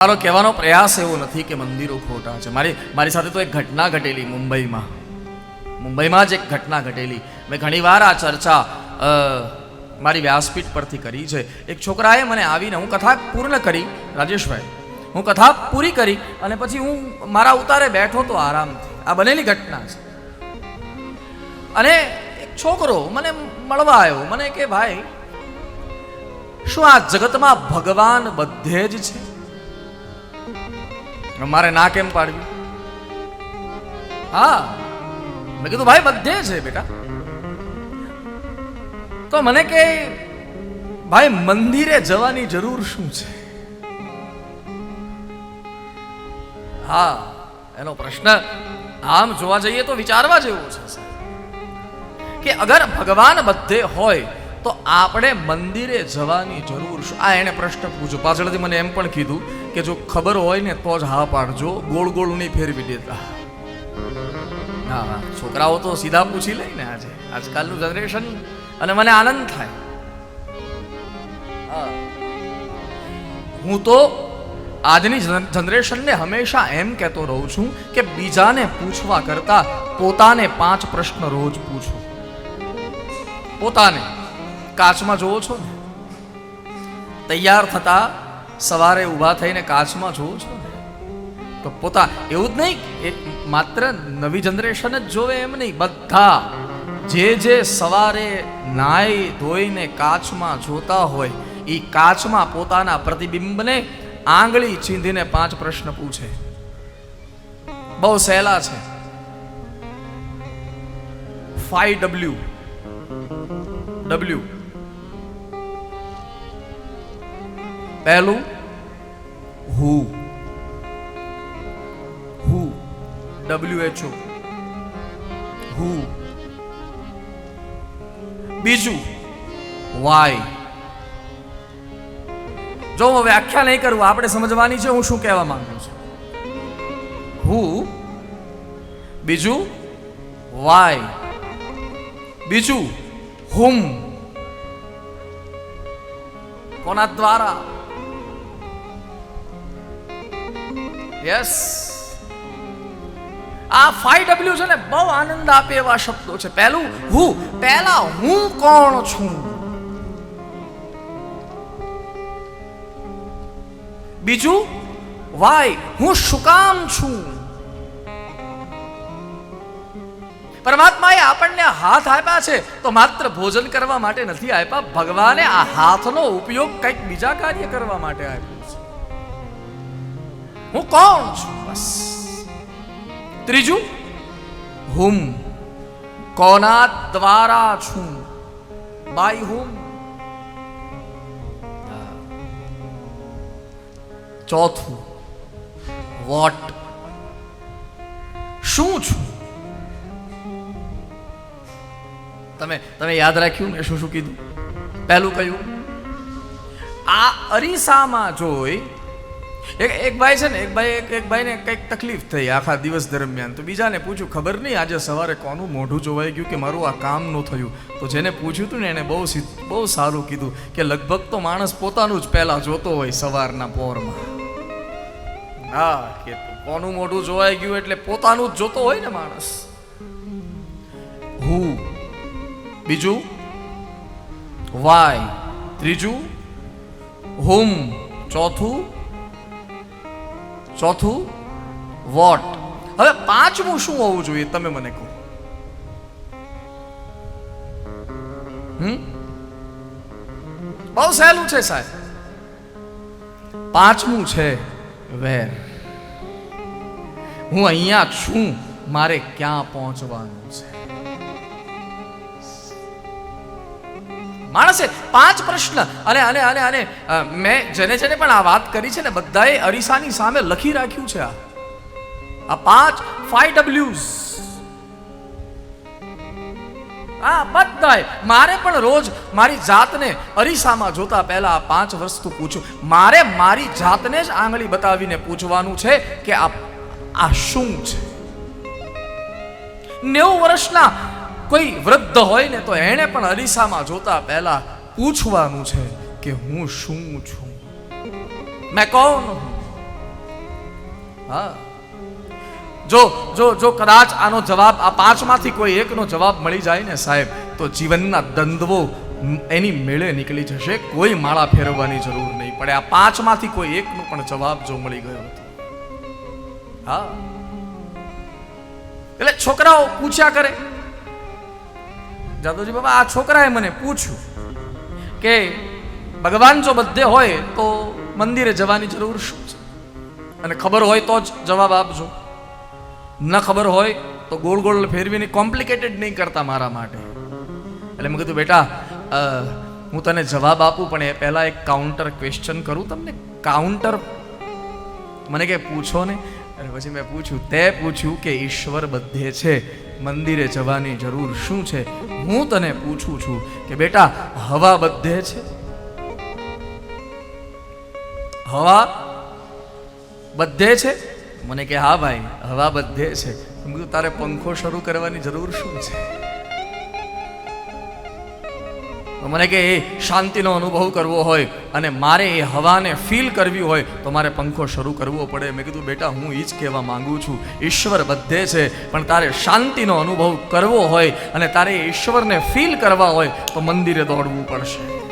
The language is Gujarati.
મારો કહેવાનો પ્રયાસ એવો નથી કે મંદિરો ખોટા છે. મારી મારી સાથે તો એક ઘટના ઘટેલી મુંબઈમાં. મુંબઈમાં જ એક ઘટના ઘટેલી. મેં ઘણીવાર આ ચર્ચા મારી વ્યાસપીઠ પરથી કરી છે. એક છોકરાએ મને આવીને હું કથા પૂર્ણ કરી, રાજેશભાઈ, હું કથા પૂરી કરી અને પછી હું મારા ઉતારે બેઠો તો આરામથી આ બનેલી ઘટના છે. અને એક છોકરો મને મળવા આવ્યો. મને કે, ભાઈ, શું આ જગતમાં ભગવાન બધે જ છે? મારે ના કેમ પાડવી? હા, મેં કીધું, ભાઈ, બધે છે બેટા. તો મને કે, ભાઈ, મંદિરે જવાની જરૂર શું છે? હા, એનો પ્રશ્ન આમ જોવા જઈએ તો વિચારવા જેવો છે કે અગર ભગવાન બધે હોય તો આપણે મંદિરે જવાની જરૂર શું? આ એને પ્રશ્ન પૂછ્યો. પાછળથી મને એમ પણ કીધું કે જો ખબર હોય ને તો જ હા પાડજો. ગોળ ગોળ નહીં ફેરવી દેતા. હા હા. છોકરાઓ તો સીધા પૂછી લે ને આજે. આજકાલનું જનરેશન અને મને આનંદ થાય. હું. તો આજની જનરેશનને હંમેશા એમ કહેતો રહું છું કે બીજાને પૂછવા કરતા પોતાને પાંચ પ્રશ્ન રોજ પૂછો. પોતાને. કાચમાં જોવો છો ને? તૈયાર થતા સવારે ઊભા થઈને કાચમાં જોવો છો ને? તો પોતા, એવું જ નહીં માત્ર નવી જનરેશન જ જોવે એમ નહીં. બધા જે જે સવારે નાઈ ધોઈને કાચમાં જોતા હોય એ કાચમાં પોતાના પ્રતિબિંબને આંગળી ચીંધીને પાંચ પ્રશ્ન પૂછે. બહુ સહેલા છે. Five W. ડબલ્યુ. પહેલું who who W H O હુ બીજું વાય જો હું વ્યાખ્યા નહીં કરું, આપણે સમજવાની છે, હું શું કહેવા માંગુ છું? હુ બીજું વાય બીજું હુમ કોના દ્વારા? યસ આ ફાઈવ ડબલ્યુ છે ને, બહુ આનંદ આપે એવા શબ્દો છે. પહેલું હું, પહેલા હું કોણ છું? બીજું, વાય, હું શું કામ છું? પરમાત્માએ આપણને હાથ આપ્યા છે, તો માત્ર ભોજન કરવા માટે નથી આપ્યા, ભગવાને આ હાથનો ઉપયોગ કંઈક બીજા કાર્ય કરવા માટે આપ્યો. હું કોણ છું? બસ. ત્રીજું? હુમ. કોના દ્વારા છું. By whom. ચોથું. વોટ. શું છું? તમે તમે યાદ રાખ્યું? મેં શું શું કીધું? પહેલું કહ્યું, આ અરીસામાં જોઈ એક એક ભાઈ છે ને, એક ભાઈ, એક એક ભાઈને કંઈક તકલીફ થઈ આખા દિવસ દરમિયાન. તો બીજાને પૂછ્યું, ખબર નહીં આજે સવારે કોનું મોઢું જોવાઈ ગયું કે મારું આ કામ ન થયું? તો જેને પૂછ્યું હતું ને, એને બહુ બહુ સારું કીધું કે લગભગ તો માણસ પોતાનું જ પહેલાં જોતો હોય સવારના પોરમાં. હા કે કોનું મોઢું જોવાઈ ગયું એટલે પોતાનું જ જોતો હોય ને માણસ. હું? બીજું? વાય? ત્રીજું? હુમ? ચોથું? ચોથું વોટ. હવે પાંચમું શું હોવું જોઈએ તમે મને કહો. હમ? બહુ સહેલું છે સાહેબ. પાંચમું છે વેર. હું અહીંયા છું, મારે ક્યાં પહોંચવાનું છે? માણસે પાંચ પ્રશ્ન. અને અને અને અને મેં જેને જેને પણ આ વાત કરી છે ને, બધાએ અરીસાની સામે લખી રાખ્યું છે આ. આ પાંચ ફાઈવ ડબલ્યુઝ આ બધાય. મારે પણ રોજ મારી જાતને અરીસામાં જોતા પહેલા આ પાંચ વસ્તુ પૂછું. મારે મારી જાતને જ આંગળી બતાવીને પૂછવાનું છે કે આ આ શું છે? નેવું વર્ષના કોઈ વૃદ્ધ હોય ને તો એણે પણ અરીસામાં જોતા પહેલા પૂછવાનું છે કે હું શું છું? મેં કોણ હું? હા. જો જો જો કદાચ આનો જવાબ આ પાંચમાંથી કોઈ એકનો જવાબ મળી જાય ને સાહેબ, તો જીવનના દંદવો એની મેળે નીકળી જશે. કોઈ માળા ફેરવવાની જરૂર નહીં પડે. આ પાંચમાંથી કોઈ એકનો પણ જવાબ જો મળી ગયો હતો હા. એટલે છોકરાઓ પૂછ્યા કરે. જાદવજી બાબા, આ છોકરાએ મને પૂછ્યું કે ભગવાન જો બધે હોય તો મંદિરે જવાની જરૂર શું છે? અને ખબર હોય તો જ જવાબ આપજો. ન ખબર હોય તો ગોળ ગોળ ફેરવીને કોમ્પ્લિકેટેડ નહીં કરતા મારા માટે. એટલે મેં કીધું, બેટા હું તને જવાબ આપું, પણ એ પહેલાં એક કાઉન્ટર ક્વેશ્ચન કરું તમને. કાઉન્ટર મને કે, પૂછો ને. અને પછી મેં પૂછ્યું, તે પૂછ્યું કે ઈશ્વર બધે છે? મંદિરે જવાની જરૂર શું છે? હું તને પૂછું છું કે બેટા, હવા બધે છે? હવા બધે છે? મને કે, હા ભાઈ, હવા બધે છે. તારે પંખો શરૂ કરવાની જરૂર શું છે? મને કે એ શાંતિનો અનુભવ કરવો હોય અને મારે એ હવાને ફીલ કરવી હોય તો મારે પંખો શરૂ કરવો પડે. મેં કીધું, બેટા, હું એ જ કહેવા માંગુ છું. ઈશ્વર બધે છે, પણ તારે શાંતિનો અનુભવ કરવો હોય અને તારે ઈશ્વરને ફીલ કરવા હોય તો મંદિરે દોડવું પડશે.